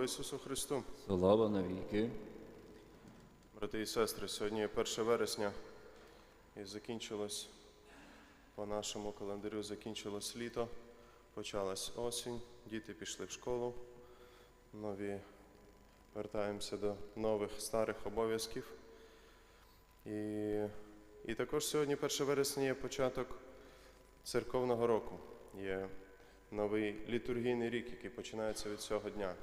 Слава Ісусу Христу! Слава навіки. Брати і сестри, сьогодні є 1 вересня і закінчилось по нашому календарю закінчилось літо, почалась осінь, діти пішли в школу, нові вертаємося до нових старих обов'язків. І, і також сьогодні, 1 вересня, є початок церковного року. Є новий літургійний рік, який починається від цього дня.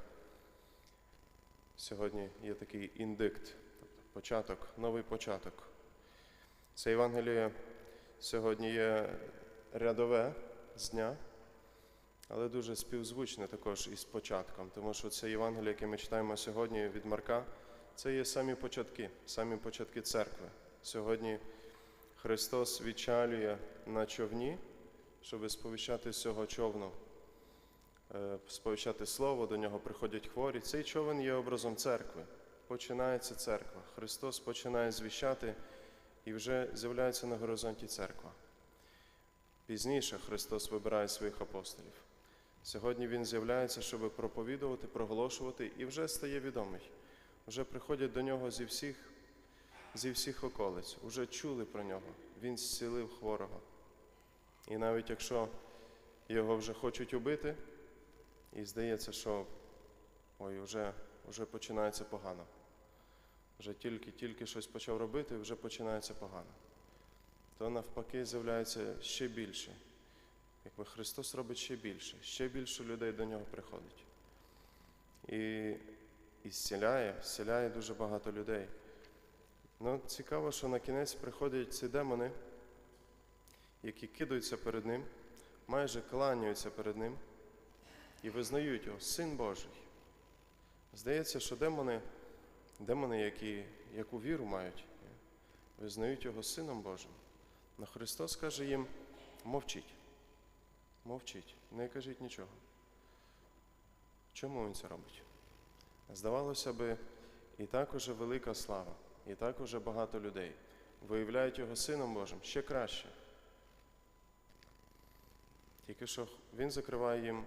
Сьогодні є такий індикт, тобто початок, новий початок. Це Євангеліє сьогодні є рядове з дня, але дуже співзвучне також із початком, тому що це Євангеліє, яке ми читаємо сьогодні від Марка, це є самі початки, самі початки церкви. Сьогодні Христос відчалює на човні, щоб сповіщати з цього човну сповіщати слово, до нього приходять хворі. Цей човен є образом церкви. Починається церква. Христос починає звіщати і вже з'являється на горизонті церква. Пізніше Христос вибирає своїх апостолів. Сьогодні Він з'являється, щоб проповідувати, проголошувати, і вже стає відомий. Вже приходять до нього зі всіх, зі всіх околиць, вже чули про нього. Він зцілив хворого. І навіть якщо його вже хочуть убити, і здається, що ой, вже, вже починається погано. Вже тільки-тільки щось почав робити, вже починається погано. То навпаки з'являється ще більше. Якби Христос робить ще більше, ще більше людей до нього приходить. І, і зціляє, зціляє дуже багато людей. Ну, цікаво, що на кінець приходять ці демони, які кидаються перед ним, майже кланяються перед ним і визнають його Син Божий. Здається, що демони, демони, які яку віру мають, визнають його Сином Божим. Но Христос каже їм: мовчіть, мовчіть, не кажіть нічого. Чому Він це робить? Здавалося би, і так уже велика слава, і так уже багато людей виявляють його Сином Божим ще краще. Тільки що Він закриває їм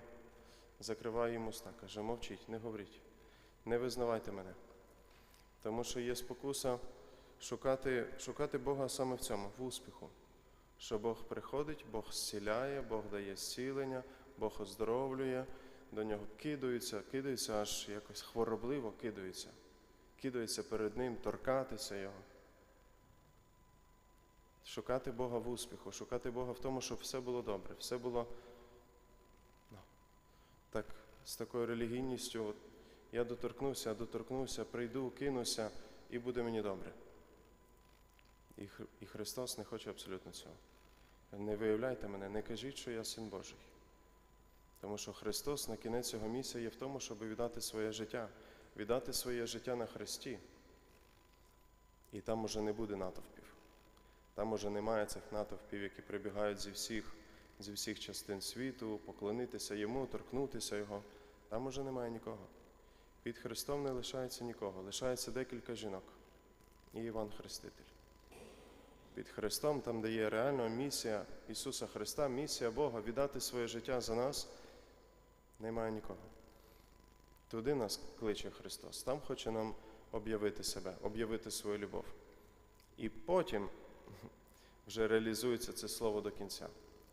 закриває їм уста, каже, мовчіть, не говоріть, не визнавайте мене. Тому що є спокуса шукати, шукати Бога саме в цьому, в успіху. Що Бог приходить, Бог зціляє, Бог дає зцілення, Бог оздоровлює, до нього кидаються, кидаються аж якось хворобливо кидаються, кидаються перед Ним, торкатися Його. Шукати Бога в успіху, шукати Бога в тому, щоб все було добре, все було так, з такою релігійністю, от, я доторкнувся, доторкнувся, прийду, кинуся, і буде мені добре. І, і Христос не хоче абсолютно цього. Не виявляйте мене, не кажіть, що я син Божий. Тому що Христос на кінець цього місця є в тому, щоб віддати своє життя, віддати своє життя на Христі. І там уже не буде натовпів. Там уже немає цих натовпів, які прибігають зі всіх зі всіх частин світу, поклонитися йому, торкнутися Його. Там уже немає нікого. Під Христом не лишається нікого, лишається декілька жінок і Іван Хреститель. Під Христом, там, де є реальна місія Ісуса Христа, місія Бога віддати своє життя за нас, немає нікого. Туди нас кличе Христос. Там хоче нам об'явити себе, об'явити свою любов. І потім вже реалізується це слово до кінця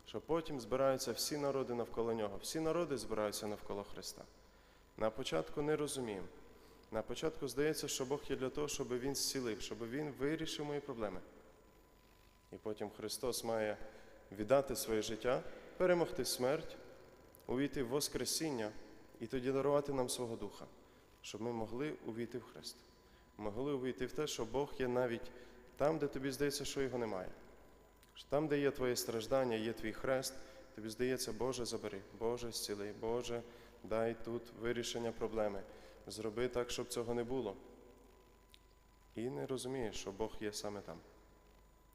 що потім збираються всі народи навколо нього. Всі народи збираються навколо Христа. На початку не розуміємо. На початку здається, що Бог є для того, щоб Він зцілив, щоб Він вирішив мої проблеми. І потім Христос має віддати своє життя, перемогти смерть, увійти в Воскресіння і тоді дарувати нам свого Духа, щоб ми могли увійти в Христ. Могли увійти в те, що Бог є навіть там, де тобі здається, що його немає. Що Там, де є твоє страждання, є твій хрест, тобі здається, Боже, забери, Боже, зціли, Боже, дай тут вирішення проблеми. Зроби так, щоб цього не було. І не розумієш, що Бог є саме там,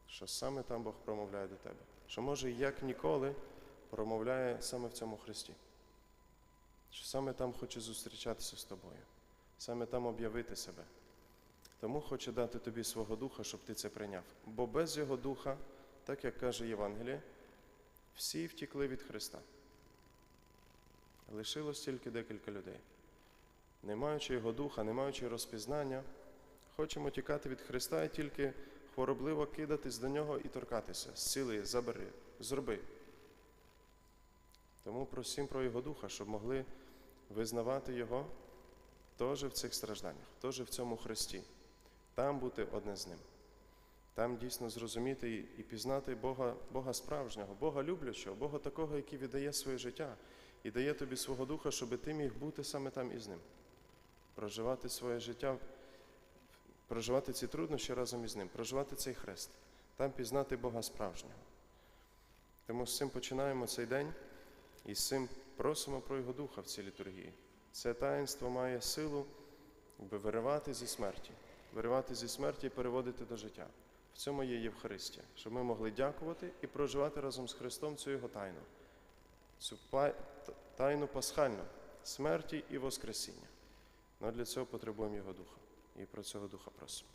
що саме там Бог промовляє до тебе, що може як ніколи промовляє саме в цьому Христі, що саме там хоче зустрічатися з тобою, саме там об'явити себе. Тому хоче дати тобі свого духа, щоб ти це прийняв. Бо без Його духа так як каже Євангеліє, всі втікли від Христа. Лишилось тільки декілька людей. не маючи Його духа, не маючи розпізнання, хочемо тікати від Христа і тільки хворобливо кидатись до Нього і торкатися. Зціли, забери, зроби. Тому просім про Його Духа, щоб могли визнавати Його теж в цих стражданнях, теж в цьому Христі, там бути одне з ним, там дійсно зрозуміти і, пізнати Бога, Бога справжнього, Бога люблячого, Бога такого, який віддає своє життя і дає тобі свого духа, щоб ти міг бути саме там із ним, проживати своє життя, проживати ці труднощі разом із ним, проживати цей хрест, там пізнати Бога справжнього. Тому з цим починаємо цей день і з цим просимо про Його Духа в цій літургії. Це таїнство має силу виривати зі смерті, виривати зі смерті і переводити до життя. В цьому є Євхаристія, щоб ми могли дякувати і проживати разом з Христом цю Його тайну, цю тайну пасхальну смерті і Воскресіння. Але для цього потребуємо Його Духа. І про цього Духа просимо.